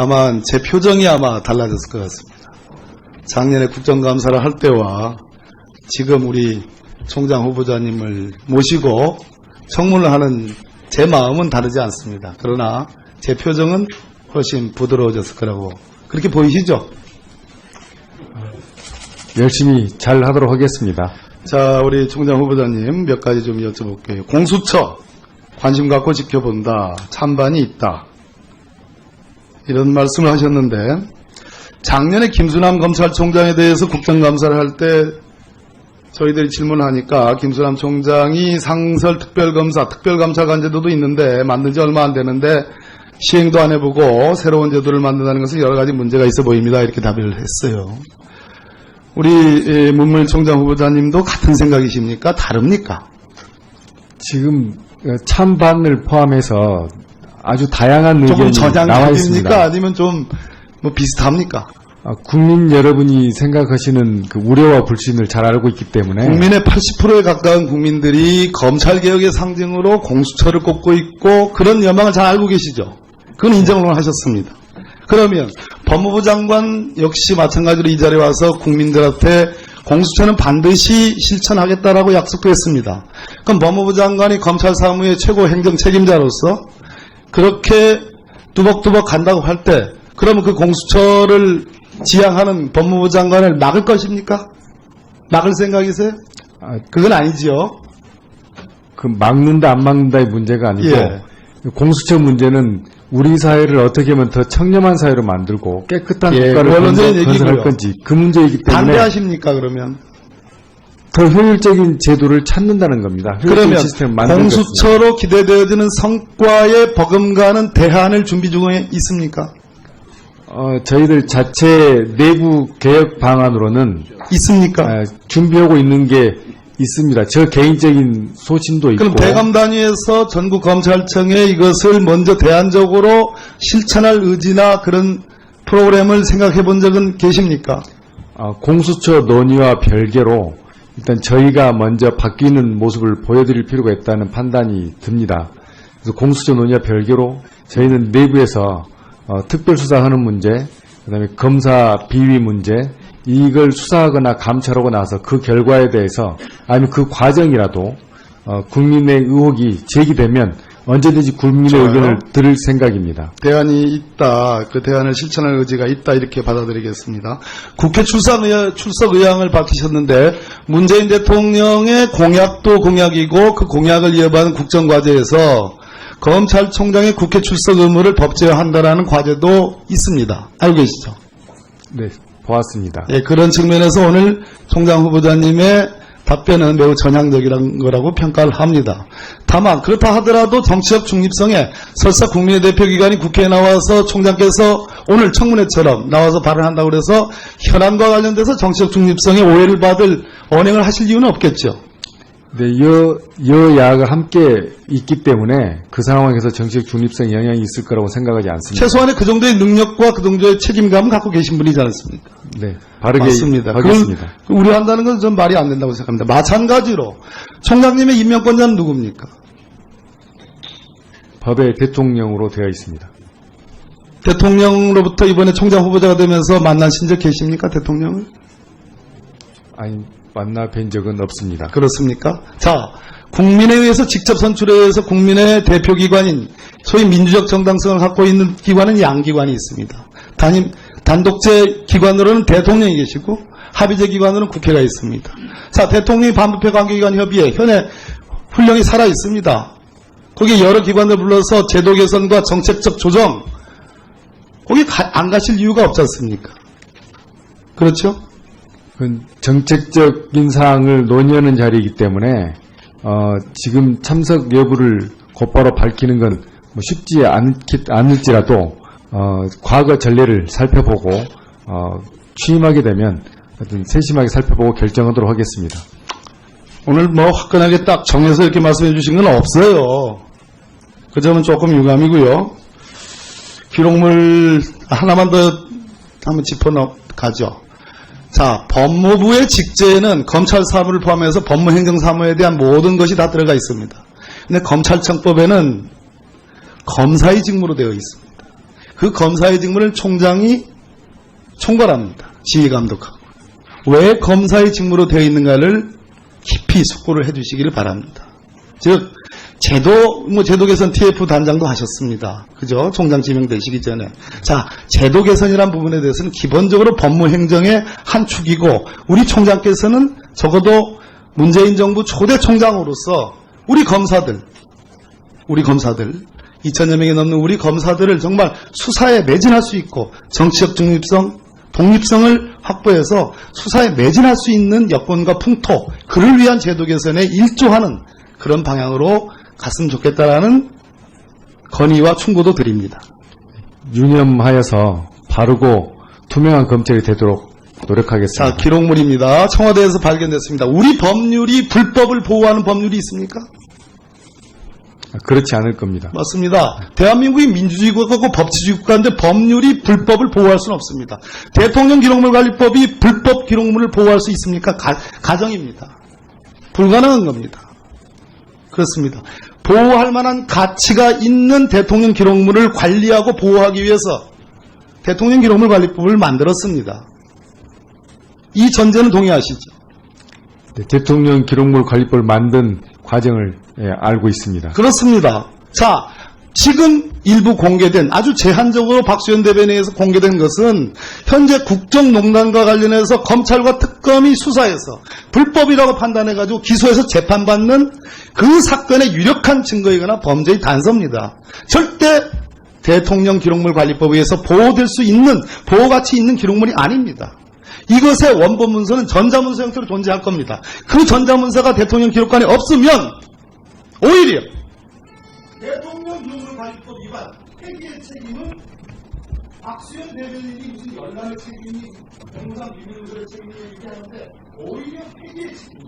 다만 제 표정이 아마 달라졌을 것 같습니다. 작년에 국정감사를 할 때와 지금 우리 총장 후보자님을 모시고 청문을 하는 제 마음은 다르지 않습니다. 그러나 제 표정은 훨씬 부드러워졌을 거라고 그렇게 보이시죠? 열심히 잘 하도록 하겠습니다. 자, 우리 총장 후보자님 몇 가지 좀 여쭤볼게요. 공수처 관심 갖고 지켜본다. 찬반이 있다. 이런 말씀을 하셨는데 작년에 김수남 검찰총장에 대해서 국정감사를 할 때 저희들이 질문하니까 김수남 총장이 상설 특별검사, 특별감찰관 제도도 있는데 만든 지 얼마 안 되는데 시행도 안 해보고 새로운 제도를 만든다는 것은 여러 가지 문제가 있어 보입니다. 이렇게 답을 했어요. 우리 에, 문무일 총장 후보자님도 같은 생각이십니까? 다릅니까? 지금 어, 찬반을 포함해서 아주 다양한 조금 의견이 나와 저장입니까? 있습니다. 아니면 좀 뭐 비슷합니까? 아, 국민 여러분이 생각하시는 그 우려와 불신을 잘 알고 있기 때문에 국민의 80%에 가까운 국민들이 검찰 개혁의 상징으로 공수처를 꼽고 있고 그런 여망을 잘 알고 계시죠. 그건 인정을 하셨습니다. 그러면 법무부 장관 역시 마찬가지로 이 자리에 와서 국민들한테 공수처는 반드시 실천하겠다라고 약속도 했습니다. 그럼 법무부 장관이 검찰 사무의 최고 행정 책임자로서 그렇게 뚜벅뚜벅 간다고 할 때 그러면 그 공수처를 지향하는 법무부 장관을 막을 것입니까? 막을 생각이세요? 아, 그건 아니지요. 그 막는다 안 막는다의 문제가 아니고 예. 공수처 문제는 우리 사회를 어떻게 하면 더 청렴한 사회로 만들고 깨끗한 예, 국가를 건설- 건설할. 건지 그 문제이기 때문에 반대하십니까 그러면? 더 효율적인 제도를 찾는다는 겁니다. 그러면. 공수처로 기대되어지는 성과에 버금가는 대안을 준비 중에 있습니까? 어, 저희들 자체 내부 개혁 방안으로는 있습니까? 아, 준비하고 있는 게 있습니다. 저 개인적인 소신도 있고 그럼 대검 단위에서 전국 검찰청에 이것을 먼저 대안적으로 실천할 의지나 그런 프로그램을 생각해 본 적은 계십니까? 어, 공수처 논의와 별개로 일단 저희가 먼저 바뀌는 모습을 보여드릴 필요가 있다는 판단이 듭니다. 그래서 공수처 논의와 별개로 저희는 내부에서 어, 특별수사하는 문제, 그 다음에 검사 비위 문제 이걸 수사하거나 감찰하고 나서 그 결과에 대해서 아니면 그 과정이라도 어, 국민의 의혹이 제기되면 언제든지 국민의 좋아요. 의견을 들을 생각입니다. 대안이 있다. 그 대안을 실천할 의지가 있다. 이렇게 받아들이겠습니다. 국회 출석, 의향, 출석 의향을 밝히셨는데 문재인 대통령의 공약도 공약이고 그 공약을 이어받은 국정과제에서 검찰총장의 국회 출석 의무를 법제화한다라는 과제도 있습니다. 알고 계시죠? 네, 보았습니다. 예, 그런 측면에서 오늘 총장 후보자님의 답변은 매우 전향적이라는 거라고 평가를 합니다. 다만 그렇다 하더라도 정치적 중립성에 설사 국민의 대표기관이 국회에 나와서 총장께서 오늘 청문회처럼 나와서 발언한다고 그래서 현안과 관련돼서 정치적 중립성에 오해를 받을 언행을 하실 이유는 없겠죠. 네, 여, 여야가 함께 있기 때문에 그 상황에서 정치적 중립성에 영향이 있을 거라고 생각하지 않습니다. 최소한의 그 정도의 능력과 그 정도의 책임감을 갖고 계신 분이지 않습니까? 네, 바르게 맞습니다. 하겠습니다. 그걸 우려한다는 건좀 말이 안 된다고 생각합니다. 마찬가지로 총장님의 임명권자는 누굽니까? 법의 대통령으로 되어 있습니다. 대통령으로부터 이번에 총장 후보자가 되면서 만나신 적 계십니까? 대통령을? 아니, 만나 뵌 적은 없습니다. 그렇습니까? 자, 국민에 의해서 직접 선출해서 국민의 대표기관인 소위 민주적 정당성을 갖고 있는 기관은 양기관이 있습니다. 단임, 단독제 기관으로는 대통령이 계시고 합의제 기관으로는 국회가 있습니다. 자, 대통령이 반부패 관계기관 협의회 현에 훈령이 살아 있습니다. 거기에 여러 기관을 불러서 제도 개선과 정책적 조정 거기 가- 안 가실 이유가 없지 않습니까? 그렇죠? 그 정책적인 사항을 논의하는 자리이기 때문에 어, 지금 참석 여부를 곧바로 밝히는 건 뭐 쉽지 않기, 않을지라도 어, 과거 전례를 살펴보고 어, 취임하게 되면 하여튼 세심하게 살펴보고 결정하도록 하겠습니다. 오늘 뭐 화끈하게 딱 정해서 이렇게 말씀해 주신 건 없어요. 그 점은 조금 유감이고요. 기록물 하나만 더 한번 짚어 가죠. 자, 법무부의 직제에는 검찰 사무를 포함해서 법무행정 사무에 대한 모든 것이 다 들어가 있습니다. 근데 검찰청법에는 검사의 직무로 되어 있습니다. 그 검사의 직무를 총장이 총괄합니다. 지휘 감독하고. 왜 검사의 직무로 되어 있는가를 깊이 숙고를 해주시기를 바랍니다. 즉 제도 뭐 제도 개선 TF 단장도 하셨습니다. 그죠? 총장 지명되시기 전에 자 제도 개선이란 부분에 대해서는 기본적으로 법무행정의 한 축이고 우리 총장께서는 적어도 문재인 정부 초대 총장으로서 우리 검사들 우리 검사들 2천여 명이 넘는 우리 검사들을 정말 수사에 매진할 수 있고 정치적 중립성, 독립성을 확보해서 수사에 매진할 수 있는 여건과 풍토, 그를 위한 제도 개선에 일조하는 그런 방향으로 갔으면 좋겠다라는 건의와 충고도 드립니다. 유념하여서 바르고 투명한 검찰이 되도록 노력하겠습니다. 자, 기록물입니다. 청와대에서 발견됐습니다. 우리 법률이 불법을 보호하는 법률이 있습니까? 그렇지 않을 겁니다. 맞습니다. 대한민국이 민주주의 국가고 법치주의 국가인데 법률이 불법을 보호할 수는 없습니다. 대통령 기록물 관리법이 불법 기록물을 보호할 수 있습니까? 가, 가정입니다. 불가능한 겁니다. 그렇습니다. 보호할 만한 가치가 있는 대통령 기록물을 관리하고 보호하기 위해서 대통령 기록물 관리법을 만들었습니다. 이 전제는 동의하시죠? 네, 대통령 기록물 관리법을 만든 과정을 예, 알고 있습니다. 그렇습니다. 자, 지금 일부 공개된 아주 제한적으로 박수현 대변인에 의해서 공개된 것은 현재 국정농단과 관련해서 검찰과 특검이 수사해서 불법이라고 판단해가지고 기소해서 재판받는 그 사건의 유력한 증거이거나 범죄의 단서입니다. 절대 대통령 기록물 관리법에 의해서 보호될 수 있는 보호가치 있는 기록물이 아닙니다. 이것의 원본 문서는 전자문서 형태로 존재할 겁니다. 그 전자문서가 대통령 기록관에 없으면 오히려 대통령 기록물 관리법 위반 폐기의 책임은 박수현 대변인이 무슨 연락의 책임이 공무상 비밀문서의 책임이 이렇게 하는데 오히려 폐기의 책임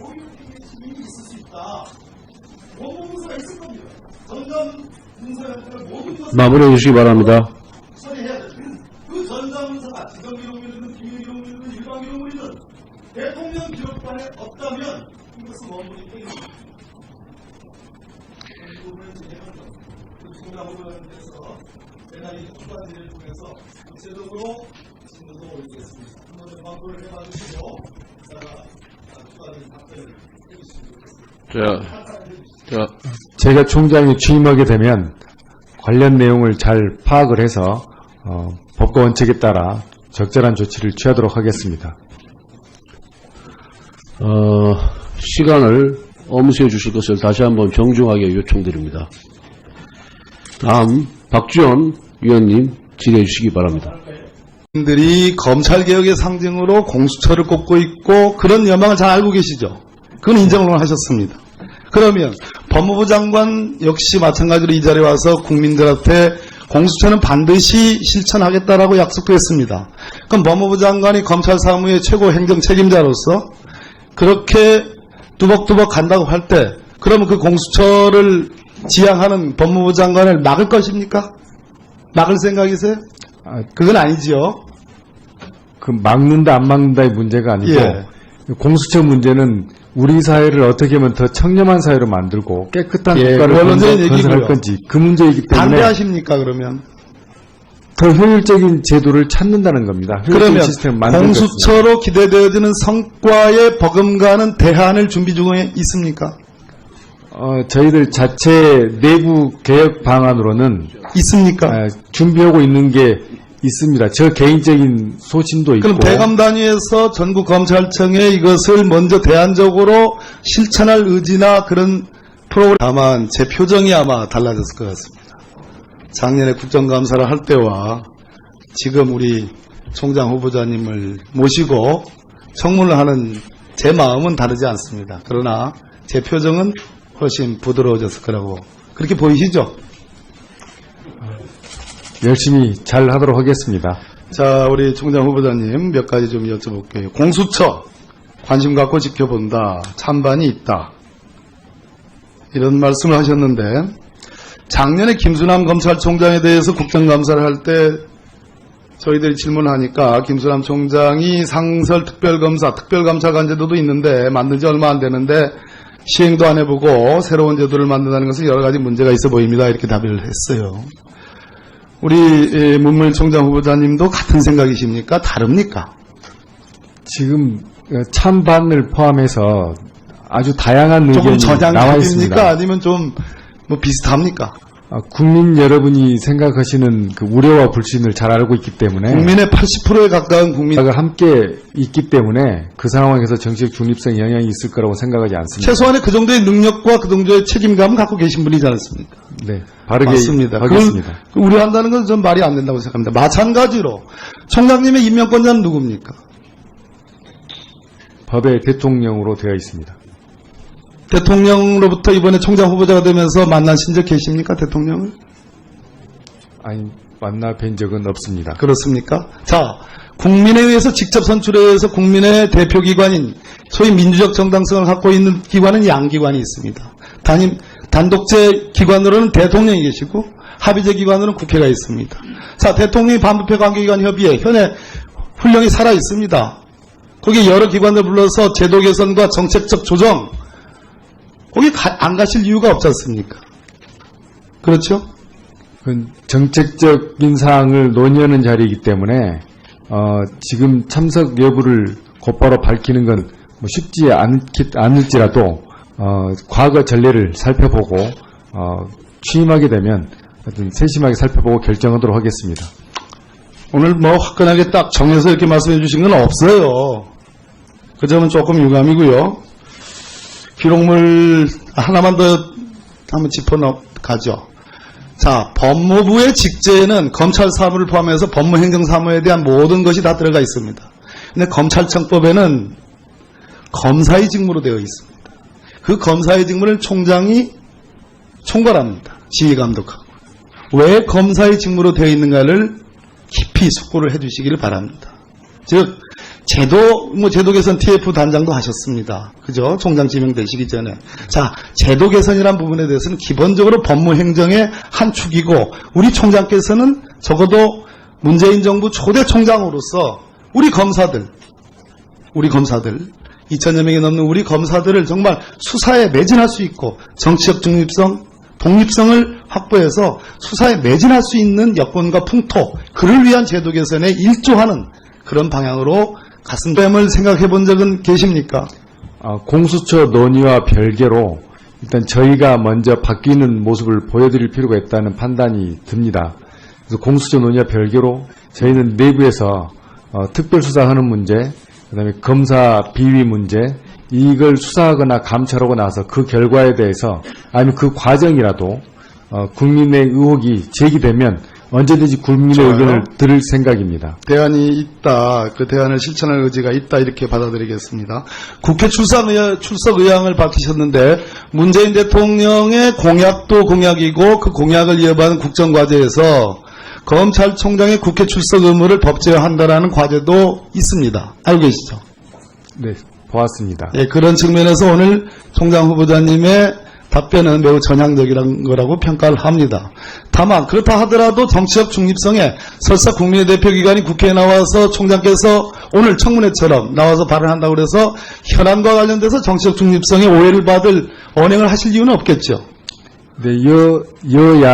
오히려 폐기의 책임이 있을 수 있다. 원본 문서가 있을 겁니다. 전자문서 형태로 모든 것을 마무리해 주시기 바랍니다. 처리해야 돼. 그 전자문서가 지정 기록물이든 비밀 기록물이든 일반 기록물이든 대통령 기록관에 없다면 이것은 원본이. 이 부분을. 그 통해서 구체적으로 올리겠습니다. 한번 좀 광고를 해봐 주시고 자, 축하드리 답변을 해주시면 좋겠습니다. 자, 자, 제가 총장이 취임하게 되면 관련 내용을 잘 파악을 해서 어, 법과 원칙에 따라 적절한 조치를 취하도록 하겠습니다. 어, 시간을 엄수해 주실 것을 다시 한번 정중하게 요청드립니다. 다음, 박지원 위원님 질의해 주시기 바랍니다. 들이 검찰 개혁의 상징으로 공수처를 꼽고 있고 그런 여망을 잘 알고 계시죠. 그건 인정을 하셨습니다. 그러면 법무부 장관 역시 마찬가지로 이 자리에 와서 국민들한테 공수처는 반드시 실천하겠다라고 약속도 했습니다. 그럼 법무부 장관이 검찰 사무의 최고 행정 책임자로서 그렇게 뚜벅뚜벅 간다고 할 때 그러면 그 공수처를 지향하는 법무부 장관을 막을 것입니까? 막을 생각이세요? 아, 그건 아니지요. 그 막는다 안 막는다의 문제가 아니고 예. 공수처 문제는 우리 사회를 어떻게 하면 더 청렴한 사회로 만들고 깨끗한 예, 국가를 그건 건설- 원론적인 건설할 얘기고요. 건지 그 문제이기 때문에 반대하십니까 그러면? 더 효율적인 제도를 찾는다는 겁니다. 효율적인 그러면 시스템을 만들는 것입니다. 공수처로 기대되어지는 성과에 버금가는 대안을 준비 중에 있습니까? 어, 저희들 자체 내부 개혁 방안으로는 있습니까? 아, 준비하고 있는 게 있습니다. 저 개인적인 소신도 있고 그럼 대검 단위에서 전국 검찰청에 이것을 먼저 대안적으로 실천할 의지나 그런 프로그램 다만 제 표정이 아마 달라졌을 것 같습니다. 작년에 국정감사를 할 때와 지금 우리 총장 후보자님을 모시고 청문을 하는 제 마음은 다르지 않습니다. 그러나 제 표정은 훨씬 부드러워졌을 거라고 그렇게 보이시죠? 열심히 잘 하도록 하겠습니다. 자, 우리 총장 후보자님 몇 가지 좀 여쭤볼게요. 공수처 관심 갖고 지켜본다. 찬반이 있다. 이런 말씀을 하셨는데 작년에 김수남 검찰총장에 대해서 국정감사를 할 때 저희들이 질문하니까 김수남 총장이 상설 특별검사, 특별감찰관 제도도 있는데 만든 지 얼마 안 되는데 시행도 안 해보고 새로운 제도를 만든다는 것은 여러 가지 문제가 있어 보입니다. 이렇게 답을 했어요. 우리 에, 문물 총장 후보자님도 같은 생각이십니까? 다릅니까? 지금 어, 찬반을 포함해서 아주 다양한 조금 의견이 나와 저장입니까? 있습니다. 아니면 좀 뭐 비슷합니까? 아, 국민 여러분이 생각하시는 그 우려와 불신을 잘 알고 있기 때문에 국민의 80%에 가까운 국민 생각을 함께 있기 때문에 그 상황에서 정치적 중립성 영향이 있을 거라고 생각하지 않습니다. 최소한의 그 정도의 능력과 그 정도의 책임감을 갖고 계신 분이지 않습니까? 네, 바르게 맞습니다. 하겠습니다. 그걸 우려한다는 건 전 말이 안 된다고 생각합니다. 마찬가지로 총장님의 임명권자는 누굽니까? 법의 대통령으로 되어 있습니다. 대통령으로부터 이번에 총장 후보자가 되면서 만나신 적 계십니까? 대통령을? 아니 만나 뵌 적은 없습니다. 그렇습니까? 자, 국민에 의해서 직접 선출해서 국민의 대표기관인 소위 민주적 정당성을 갖고 있는 기관은 양기관이 있습니다. 단임, 단독제 기관으로는 대통령이 계시고 합의제 기관으로는 국회가 있습니다. 자, 대통령이 반부패 관계기관 협의회 현에 훈령이 살아 있습니다. 거기 여러 기관을 불러서 제도 개선과 정책적 조정 거기 가- 안 가실 이유가 없지 않습니까? 그렇죠? 그 정책적인 사항을 논의하는 자리이기 때문에 어, 지금 참석 여부를 곧바로 밝히는 건뭐 쉽지 않기, 않을지라도 어, 과거 전례를 살펴보고 어, 취임하게 되면 하여튼 세심하게 살펴보고 결정하도록 하겠습니다. 오늘 뭐 화끈하게 딱 정해서 이렇게 말씀해 주신 건 없어요. 그 점은 조금 유감이고요. 기록물 하나만 더 한번 짚어 가죠. 자, 법무부의 직제에는 검찰 사무를 포함해서 법무행정 사무에 대한 모든 것이 다 들어가 있습니다. 근데 검찰청법에는 검사의 직무로 되어 있습니다. 그 검사의 직무를 총장이 총괄합니다. 지휘 감독하고. 왜 검사의 직무로 되어 있는가를 깊이 숙고를 해 주시기를 바랍니다. 즉 제도 뭐 제도 개선 TF 단장도 하셨습니다. 그죠? 총장 지명되시기 전에 자 제도 개선이란 부분에 대해서는 기본적으로 법무 행정의 한 축이고 우리 총장께서는 적어도 문재인 정부 초대 총장으로서 우리 검사들 우리 검사들 2천여 명이 넘는 우리 검사들을 정말 수사에 매진할 수 있고 정치적 중립성, 독립성을 확보해서 수사에 매진할 수 있는 여건과 풍토, 그를 위한 제도 개선에 일조하는 그런 방향으로 가슴됨을 생각해 본 적은 계십니까? 아, 공수처 논의와 별개로 일단 저희가 먼저 바뀌는 모습을 보여드릴 필요가 있다는 판단이 듭니다. 그래서 공수처 논의와 별개로 저희는 내부에서 어, 특별수사하는 문제, 그 다음에 검사 비위 문제 이걸 수사하거나 감찰하고 나서 그 결과에 대해서 아니면 그 과정이라도 어, 국민의 의혹이 제기되면 언제든지 국민의 좋아요. 의견을 들을 생각입니다. 대안이 있다, 그 대안을 실천할 의지가 있다 이렇게 받아들이겠습니다. 국회 출석, 의향, 출석 의향을 밝히셨는데 문재인 대통령의 공약도 공약이고 그 공약을 이어받은 국정과제에서 검찰총장의 국회 출석 의무를 법제화한다라는 과제도 있습니다. 알고 계시죠? 네, 보았습니다. 예, 그런 측면에서 오늘 총장 후보자님의 답변은 매우 전향적이라는 거라고 평가를 합니다. 다만 그렇다 하더라도 정치적 중립성에 설사 국민의 대표기관이 국회에 나와서 총장께서 오늘 청문회처럼 나와서 발언한다고 그래서 현안과 관련돼서 정치적 중립성에 오해를 받을 언행을 하실 이유는 없겠죠. 네, 여, 여야